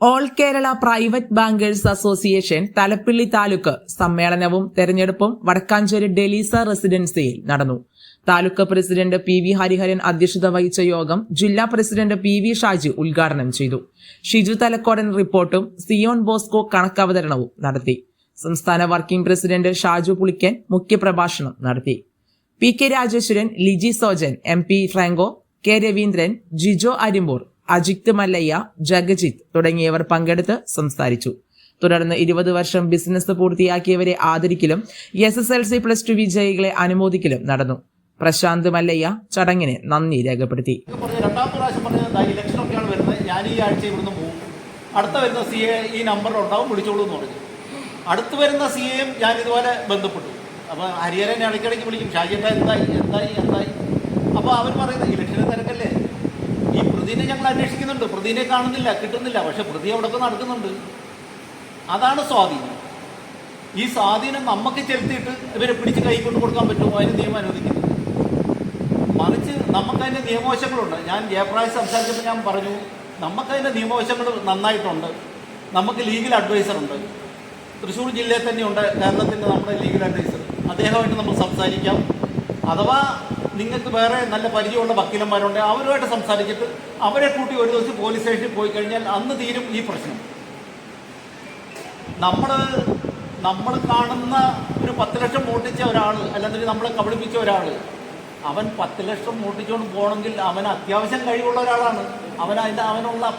All Kerala private bankers association Thalappilly taluk സമ്മേളനവും തെരഞ്ഞെടുപ്പും വടക്കാഞ്ചേരി ഡെലീസ റെസിഡൻസിയിൽ നടന്നു. Taluk president P V Hariharan അധ്യക്ഷത വഹിച്ച യോഗം ജില്ലാ പ്രസിഡന്റ് പി വി ഷാജി ഉദ്ഘാടനം ചെയ്തു. ഷിജു തലക്കോടൻ റിപ്പോർട്ടും സിയോൺ ബോസ്കോ കണക്കവതരണവും നടത്തി. സംസ്ഥാന വർക്കിംഗ് പ്രസിഡന്റ് ഷാജു പുളിക്കൻ മുഖ്യപ്രഭാഷണം നടത്തി. P K Rajeswaran Liji Sojan M P Franco K Raveendran Jijo Arimpur Ajith Mallaiah Jagajith തുടങ്ങിയവർ പങ്കെടുത്ത് സംസാരിച്ചു. തുടർന്ന് ഇരുപത് വർഷം ബിസിനസ് പൂർത്തിയാക്കിയവരെ ആദരിക്കലും S S L C plus two വിജയികളെ അനുമോദിക്കലും നടന്നു. പ്രശാന്ത് മല്ലയ്യ ചടങ്ങിന് നന്ദി രേഖപ്പെടുത്തി. അടുത്ത വരുന്ന സി എ ഈ നമ്പറിലുണ്ടാവും വിളിച്ചോളൂ എന്ന് പറഞ്ഞു. അടുത്ത് വരുന്ന സി എയും ഞാൻ ഇതുപോലെ ബന്ധപ്പെട്ടു. അപ്പോൾ ഹരിഹരനെ ഇടയ്ക്കിടയ്ക്ക് വിളിക്കും. ഷാജിട്ട എന്തായി എന്തായി എന്തായി? അപ്പോൾ അവർ പറയുന്നത് ഇലക്ഷന് തിരക്കല്ലേ? പ്രതിനെ ഞങ്ങൾ അന്വേഷിക്കുന്നുണ്ട്. പ്രതിനെ കാണുന്നില്ല കിട്ടുന്നില്ല. പക്ഷെ പ്രതി അവിടെ നടക്കുന്നുണ്ട്. അതാണ് സ്വാധീനം. ഈ സ്വാധീനം നമുക്ക് ചെലുത്തിയിട്ട് ഇവരെ പിടിച്ച് കൈ കൊണ്ട് കൊടുക്കാൻ പറ്റുമോ? അതിന് നിയമം അനുവദിക്കുന്നു മറിച്ച് നമുക്കതിന്റെ നിയമവശങ്ങളുണ്ട്. ഞാൻ ജയപ്രായം സംസാരിച്ചപ്പോൾ ഞാൻ പറഞ്ഞു നമുക്കതിന്റെ നിയമവശങ്ങൾ നന്നായിട്ടുണ്ട്. നമുക്ക് ലീഗൽ അഡ്വൈസർ ഉണ്ട്. തൃശ്ശൂർ ജില്ലയിൽ തന്നെയുണ്ട് കേരളത്തിന്റെ നമ്മുടെ ലീഗൽ അഡ്വൈസർ. അദ്ദേഹമായിട്ട് നമ്മൾ സംസാരിക്കാം. അഥവാ നിങ്ങൾക്ക് വേറെ നല്ല പരിചയമുള്ള വക്കീലന്മാരുണ്ട് അവരുമായിട്ട് സംസാരിച്ചിട്ട് അവരെ കൂട്ടി ഒരു ദിവസം പോലീസ് സ്റ്റേഷനിൽ പോയി കഴിഞ്ഞാൽ അന്ന് തീരും ഈ പ്രശ്നം. നമ്മൾ നമ്മൾ കാണുന്ന ഒരു പത്ത് ലക്ഷം മോട്ടിച്ച ഒരാൾ അല്ലെങ്കിൽ നമ്മളെ കബളിപ്പിച്ച ഒരാൾ അവൻ പത്ത് ലക്ഷം മോട്ടിച്ചുകൊണ്ട് പോകണമെങ്കിൽ അവൻ അത്യാവശ്യം കഴിവുള്ള ഒരാളാണ്. അവൻ അതിന്റെ അവനുള്ള